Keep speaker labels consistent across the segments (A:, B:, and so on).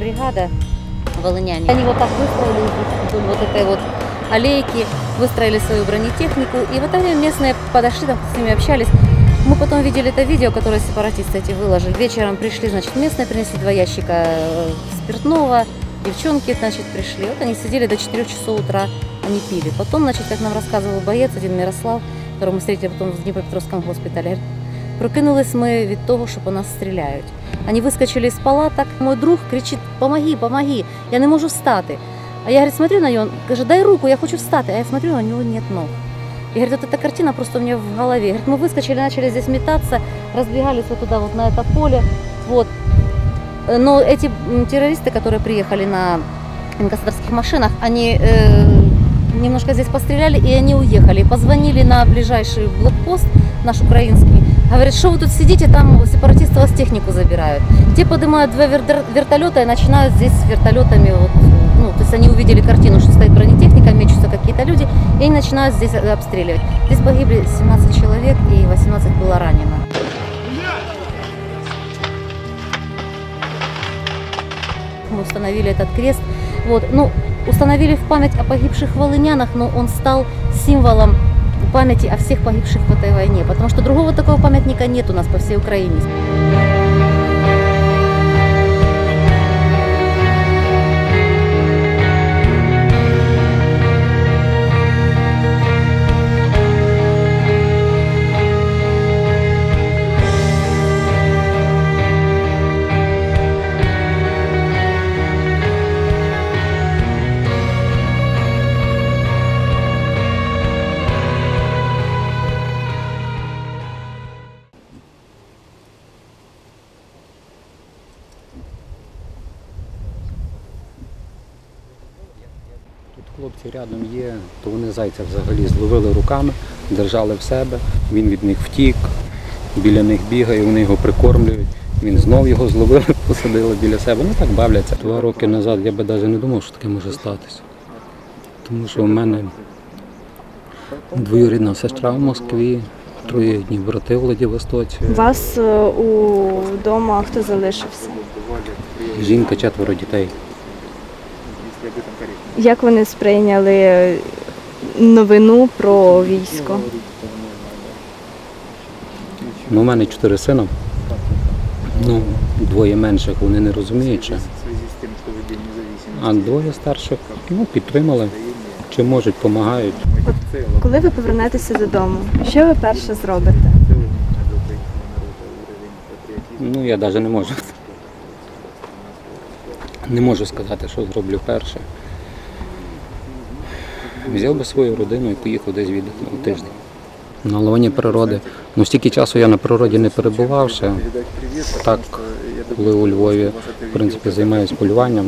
A: бригада волыняне. Они вот так выстроили здесь вдоль вот этой вот аллейки, выстроили свою бронетехнику. И в это время местные подошли, там с ними общались. Мы потом видели это видео, которое сепаратисты эти выложили. Вечером пришли, значит, местные принесли два ящика э, спиртного. Девчонки, значит, пришли. Вот они сидели до 4 часов утра, они пили. Потом, значит, как нам рассказывал боец, один Мирослав, которого мы встретили потом в Дніпропетровському госпіталі, говорить, Прокинулись ми від того, що по нас стріляють. Вони вискочили з палаток. Мой друг кричить: Помоги, помоги, я не можу встати. А я говорит, смотрю на нього, каже, дай руку, я хочу встати. А я смотрю, а у него нет ног. И говорит, вот эта картина просто у меня в голове. Говорит, мы выскочили, начали здесь метаться, разбегались вот туда, вот на это поле. Вот. Э, Но эти м, террористы, которые приехали на инкассаторских машинах, они э, немножко здесь постреляли, и они уехали. Позвонили на ближайший блокпост, наш украинский. Говорят, что вы тут сидите, там сепаратисты вас технику забирают. Те поднимают два вертолета и начинают здесь с вертолетами, вот, ну, то есть они увидели картину, что стоит бронетехника, мечутся какие-то люди, и они начинают здесь э, обстреливать. Здесь погибли 17 человек и 18 было ранено. Мы установили этот крест. Вот, ну, установили в память о погибших волынянах, но он стал символом памяти о всех погибших в этой войне, потому что другого такого памятника нет у нас по всей Украине.
B: Зайця взагалі зловили руками, держали в себе, він від них втік, біля них бігає, вони його прикормлюють. Він знов його зловили, посадили біля себе. Ну так бавляться. Два роки назад я би навіть не думав, що таке може статися. Тому що у мене двоюрідна сестра в Москві, троюрідні брати в Владивостоці,
C: вас е, у вдома хто залишився?
B: жінка, четверо дітей.
C: Як вони сприйняли новину про військо?
B: Ну, у мене чотири сина. Ну, двоє менших вони не розуміють. А двоє старших ну, підтримали. Чи можуть, допомагають.
C: Коли ви повернетеся додому, що ви перше зробите?
B: Ну, я навіть не можу. Не можу сказати, що зроблю перше. Взяв би свою родину і поїхав десь на тиждень. На лоні природи. Ну, стільки часу я на природі не перебував ще. Так, коли у Львові, в принципі, займаюся полюванням,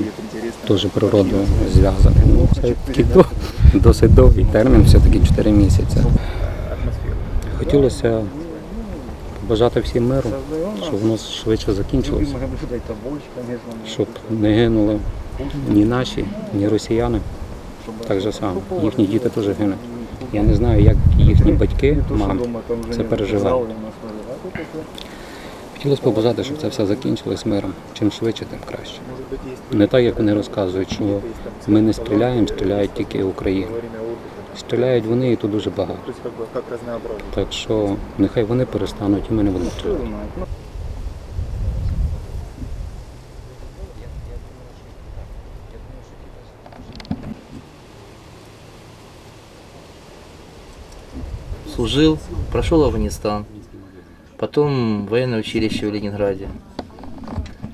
B: теж природою зв'язаний. Ну, це такий досить довгий термін, все-таки 4 місяці. Хотілося побажати всім миру, щоб воно швидше закінчилося, щоб не гинули ні наші, ні росіяни. Так же само. Їхні діти теж гинуть. Я не знаю, як їхні батьки, мами, це переживають. Хотілося побажати, щоб це все закінчилось миром. Чим швидше, тим краще. Не так, як вони розказують, що ми не стріляємо, стріляють тільки Україна. Стріляють вони і тут дуже багато. Так що нехай вони перестануть і ми не будемо стріляти.
D: Служил, прошел Афганистан, потом военное училище в Ленинграде,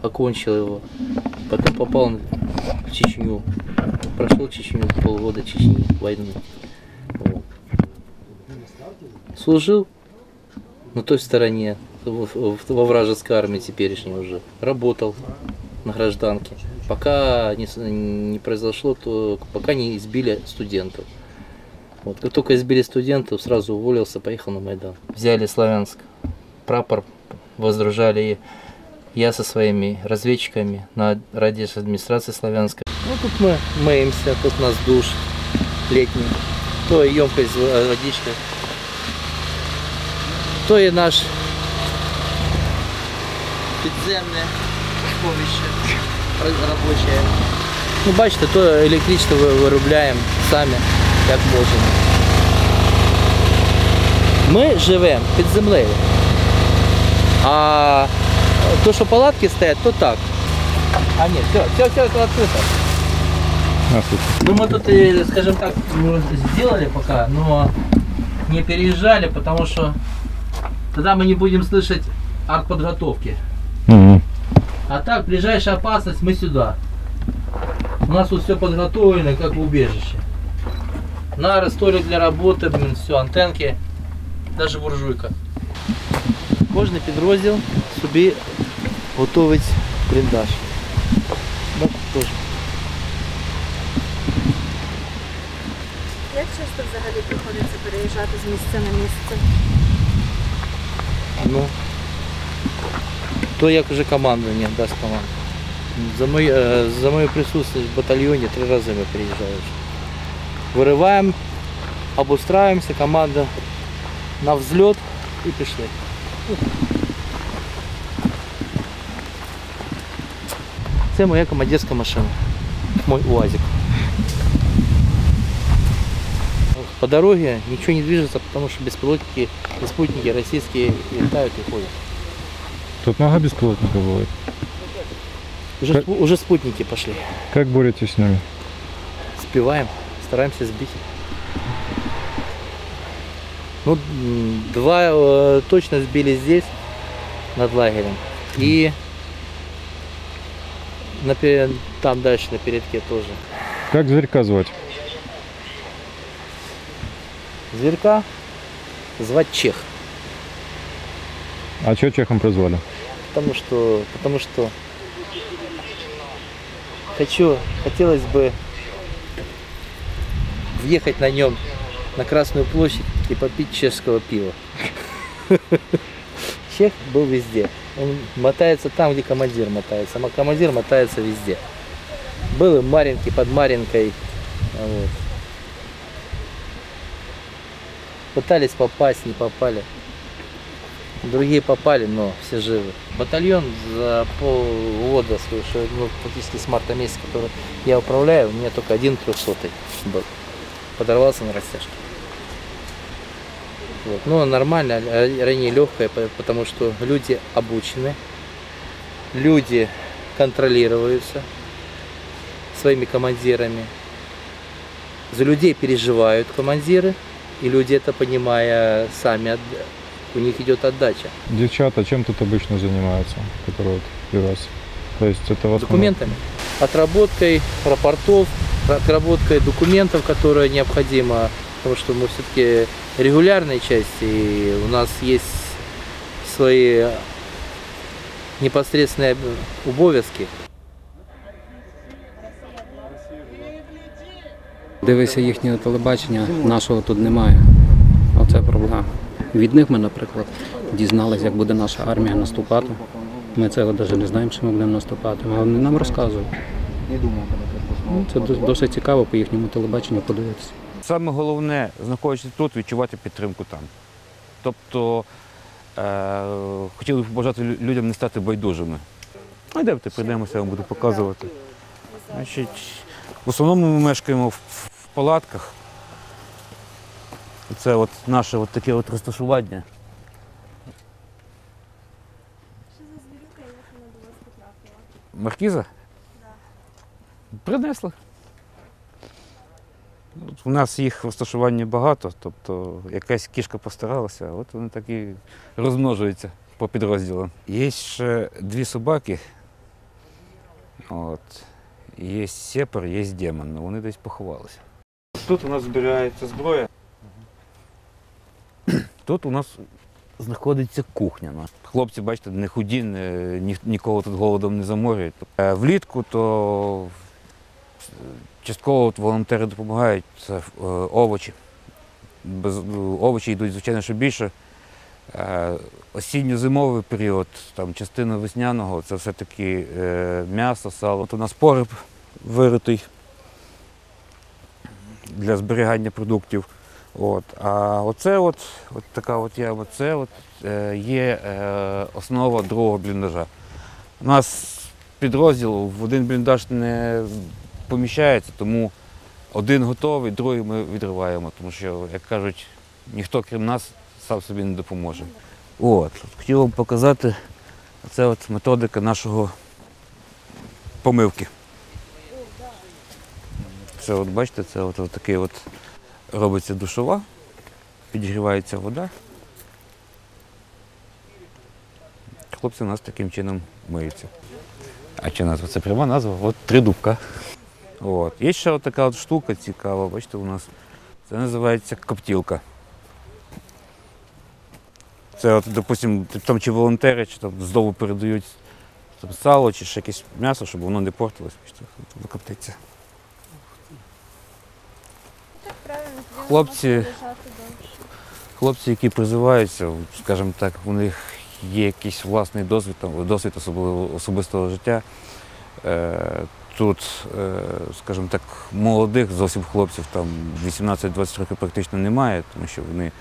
D: окончил его, потом попал в Чечню, прошел Чечню, полгода Чечни, войну. Вот. Служил на той стороне, во вражеской армии теперешней уже, работал на гражданке, пока не, не произошло, то пока не избили студентов. Вот, как только избили студентов, сразу уволился, поехал на Майдан. Взяли Славянск, прапор воздружали я со своими разведчиками на радиоадминистрации Славянска. Ну тут мы моемся, тут у нас душ летний, то и емкость с во- водичкой, то и наш подземное сховище. робоча. Ну, бачите, то електричество ви- виробляємо самі, як можемо. Ми живемо під землею. А то, що палатки стоять, то так. А ні, все, все, все, это открыто. Ну мы тут, и, скажем так, ну, сделали пока, но не переезжали, потому что тогда мы не будем слышать артподготовки. А так, ближайшая опасность, мы сюда. У нас тут все подготовлено, как в убежище. Нары, столик для работы, блин, все, антенки, даже буржуйка. Кожний підрозділ собі готовить бліндаж. Так, теж.
C: Як часто взагалі приходиться переїжджати з місця на місце?
D: Ну, то як вже командування дасть команду. За моє, е, за моє присутствие в батальйоні три рази ми приїжджали вже. Вириваємо, обустраиваемся, команда на взльот і пішли. Це моя командирська машина. Мой УАЗик. По дороге ничего не движется, потому что беспилотники и спутники российские летают и ходят.
E: Тут много беспилотников бывает.
D: Уже,
E: Как-
D: спу- уже спутники пошли.
E: Как боретесь с ними?
D: Спеваем, стараемся сбить. Ну, два э, точно сбили здесь, над лагерем. И на, там дальше, на передке тоже.
E: Как зверька звать?
D: Зверька звать Чех.
E: А что чехом прозвали?
D: Потому что, потому что хочу, хотелось бы въехать на нем на Красную площадь и попить чешского пива. Чех был везде. Он мотается там, где командир мотается. А командир мотается везде. Был и Маринки под Маринкой. Вот. Пытались попасть, не попали. Другие попали, но все живы. Батальон за полгода, ну, практически с марта месяца, который я управляю, у меня только один трехсотый был. Подорвался на растяжке. Вот. Но нормально, а- ранение легкое, по- потому что люди обучены, люди контролируются своими командирами. За людей переживают командиры, и люди это понимая сами, у них идет отдача.
E: Девчата чем тут обычно занимаются, которые вот при вас? То есть это в основном-
D: документами, отработкой рапортов, отработкой документов, которые необходимо, потому что мы все-таки регулярной части, и у нас есть свои непосредственные обовязки.
B: Дивися їхнє телебачення, нашого тут немає. Оце проблема. Від них ми, наприклад, дізналися, як буде наша армія наступати. Ми цього навіть не знаємо, що ми будемо наступати, а вони нам розказують. Ну, Це досить цікаво по їхньому телебаченню подивитися.
F: Саме головне, знаходячись тут, відчувати підтримку там. Тобто е- хотіли б побажати людям не стати байдужими. А йдемте, прийдемося, я вам буду показувати. Значить, в основному ми мешкаємо в, в палатках. Це от наше от таке от розташування. Маркіза? Принесла. У нас їх в розташуванні багато, тобто якась кішка постаралася, от вони так і розмножуються по підрозділам. Є ще дві собаки. От. Є сепар, є демон, але вони десь поховалися. Тут у нас збирається зброя. Тут у нас знаходиться кухня. ну. Хлопці, бачите, не худі, нікого тут голодом не заморюють. Е, Влітку то частково волонтери допомагають, це е, овочі. Без, ну, овочі йдуть, звичайно, що більше. Е, Осінньо-зимовий період, там частина весняного це все-таки е, м'ясо, сало. От у нас погреб виритий для зберігання продуктів. От. А оце от, от така от яма, це от, е, є е, основа другого бліндажа. У нас підрозділ в один бліндаж не поміщається, тому один готовий, другий ми відриваємо, тому що, як кажуть, ніхто крім нас сам собі не допоможе. От, хотів вам показати, це от методика нашого помивки. Це от бачите, це от, от такий от робиться душова, підігрівається вода. Хлопці у нас таким чином миються. А чи назва? Це пряма назва? От тридубка. От. Є ще така от штука цікава, бачите, у нас це називається коптілка. Це, от, допустим, там чи волонтери, чи там знову передають там, сало, чи ще якесь м'ясо, щоб воно не портилось, бачите, от коптиться. Хлопці, хлопці, які призиваються, скажімо так, у них є якийсь власний досвід, там, досвід особливо особистого життя. Тут, е, скажімо так, молодих зовсім хлопців там 18-20 років практично немає, тому що вони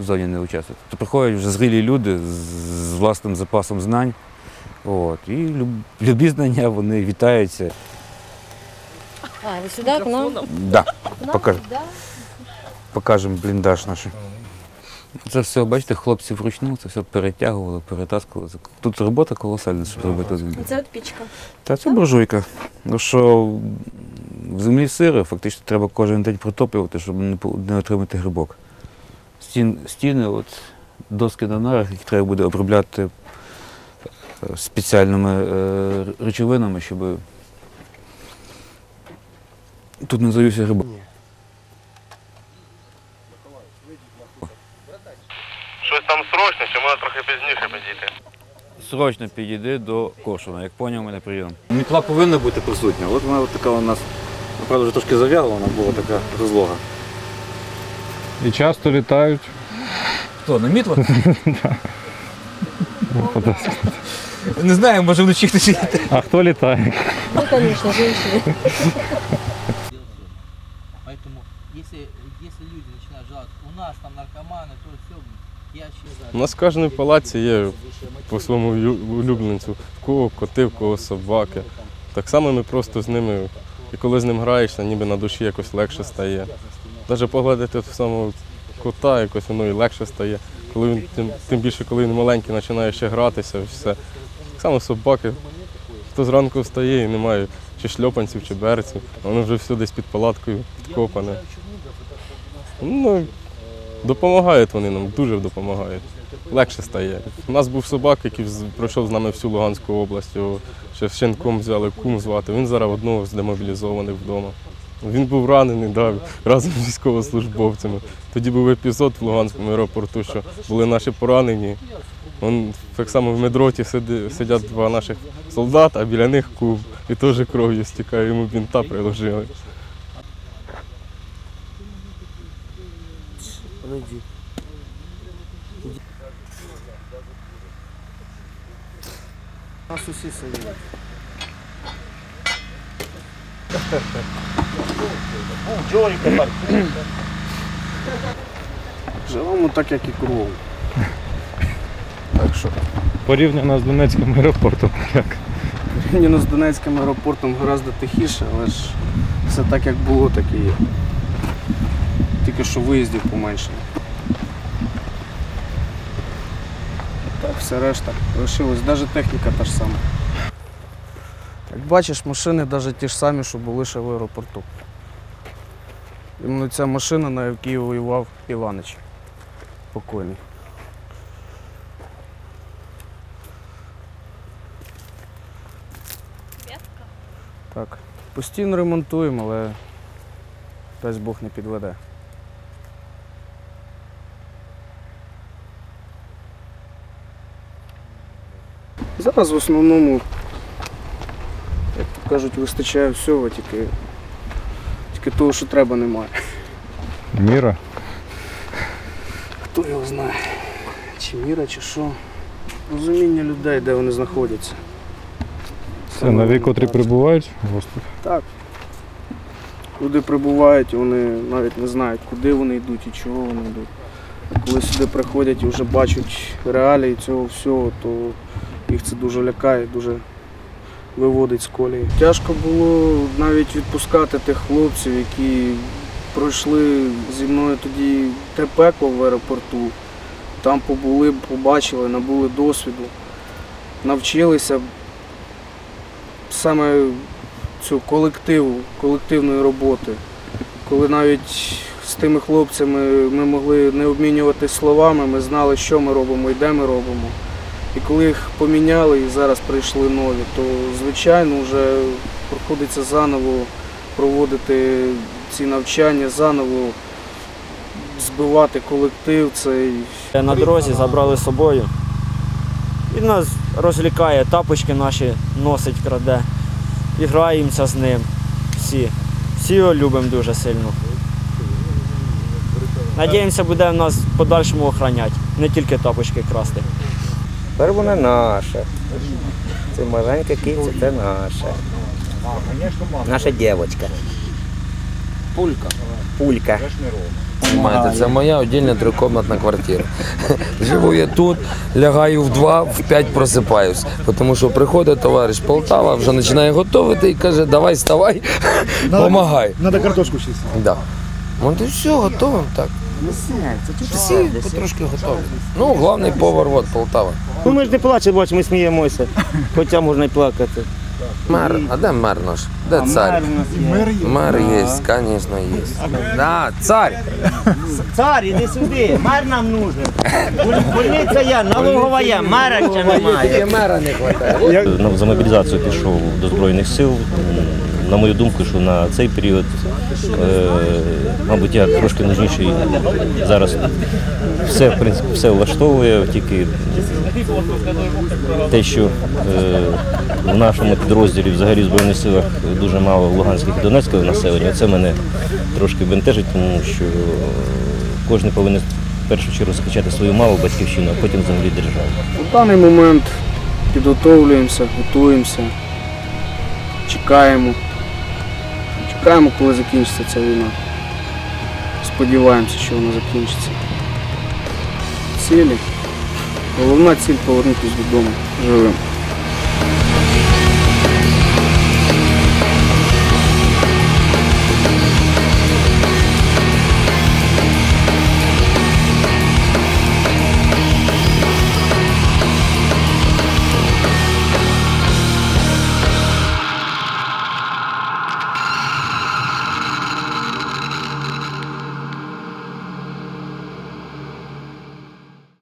F: в зоні не участвують. То приходять вже зрілі люди з власним запасом знань. От, і любі знання вони вітаються.
A: А, вы сюда к нам?
F: Да, покаж, покажемо бліндаж наш. Це все, бачите, хлопці вручну, це все перетягували, перетаскували. Тут робота колосальна, щоб робити.
C: Це от пічка.
F: Та це буржуйка. Ну що в землі сиро, фактично треба кожен день протоплювати, щоб не, по- не отримати грибок. Стін, стіни, от, доски на нарах, їх треба буде обробляти е, спеціальними е, речовинами, щоб тут не завівся грибок.
G: там срочне, чи можна трохи пізніше підійти?
F: Срочно підійди до Коршуна, як поняв мене прийом. Мітла повинна бути присутня. От вона от така у нас, ну, правда, вже трошки зав'яла, вона була така розлога.
E: І часто літають.
F: Хто, на мітлах? Не знаю, може вночі хтось їде.
E: А хто літає?
A: Ну, конечно, женщины.
D: Поэтому, если, если люди начинают жаловаться, у нас там наркоманы, то все, я
G: у нас в кожній палаці є по своєму улюбленцю. В кого коти, в кого собаки. Так само ми просто з ними, і коли з ним граєшся, ніби на душі якось легше стає. Навіть погладити самого кота, якось воно і легше стає. Коли він, тим, тим більше, коли він маленький, починає ще гратися, все. Так само собаки. Хто зранку встає і немає чи шльопанців, чи берців, воно вже все десь під палаткою підкопане. Ну, Допомагають вони нам, дуже допомагають. Легше стає. У нас був собак, який пройшов з нами всю Луганську область, його ще щенком взяли, кум звати. Він зараз одного з демобілізованих вдома. Він був ранений да, разом з військовослужбовцями. Тоді був епізод в Луганському аеропорту, що були наші поранені. Он, так само в медроті сиди, сидять два наших солдата, а біля них куб. І теж кров'ю стікає, йому бінта приложили.
H: Живемо так, як і кругом. Так що,
E: Порівняно з Донецьким аеропортом. Як?
H: порівняно з Донецьким аеропортом гораздо тихіше, але ж все так, як було, так і є. Тільки що виїздів поменшало. Все решта лишилось. Навіть техніка та ж сама. Як бачиш, машини навіть ті ж самі, що були ще в аеропорту. Іменно ця машина, на якій воював Іванич. Покойний. Так. Постійно ремонтуємо, але дасть Бог не підведе. Зараз в основному, як то кажуть, вистачає всього, тільки, тільки того, що треба, немає.
E: Міра.
H: Хто його знає? Чи міра, чи що. Розуміння людей, де вони знаходяться.
E: Це нові, котрі прибувають в острів.
H: Так. Люди прибувають, вони навіть не знають, куди вони йдуть і чого вони йдуть. Коли сюди приходять і вже бачать реалії цього всього, то їх це дуже лякає, дуже виводить з колії. Тяжко було навіть відпускати тих хлопців, які пройшли зі мною тоді те пекло в аеропорту. Там побули, побачили, набули досвіду, навчилися саме цю колективу, колективної роботи. Коли навіть з тими хлопцями ми могли не обмінюватись словами, ми знали, що ми робимо і де ми робимо. І коли їх поміняли і зараз прийшли нові, то звичайно вже приходиться заново проводити ці навчання, заново збивати колектив цей.
I: На дорозі забрали з собою. Він нас розлікає, тапочки наші носить, краде. І граємося з ним. Всі. Всі його любимо дуже сильно. Надіємося, буде нас в подальшому охороняти, не тільки тапочки красти.
J: Тепер вона наша. Це маленька киця, це наша. Наша дівчинка. Пулька. Пулька.
K: Понимаєте, це моя отдельна трикомнатна квартира. Живу я тут, лягаю в два, в п'ять просипаюсь. Тому що приходить товариш Полтава, вже починає готувати і каже, давай вставай, помагай.
L: Надо картошку чистити.
K: Да. Ну то все, готово так. Всі потрошки готові. Ну, головний повар от Полтава.
J: Ну ми ж не плачемо, бач, ми сміємося. Хоча можна й плакати.
K: Мер, а де мер наш? Де цар? Мер є, звісно, є. Да, цар.
J: Цар, іди сюди, мер нам нужен. Больниця я, налогова я, мера ще немає.
K: мера не вистачає.
M: За мобілізацію пішов до Збройних сил. На мою думку, що на цей період, е, мабуть, я трошки нужніший зараз. Все, в принципі, все влаштовує, тільки те, що е, в нашому підрозділі, взагалі в Збройних силах, дуже мало луганських і донецького населення. Це мене трошки бентежить, тому що кожен повинен в першу чергу скачати свою малу батьківщину, а потім взагалі державу.
H: У даний момент підготовлюємося, готуємося, чекаємо. Чекаємо, коли закінчиться ця війна. Сподіваємося, що вона закінчиться. Цілі. Головна ціль повернутися додому живим.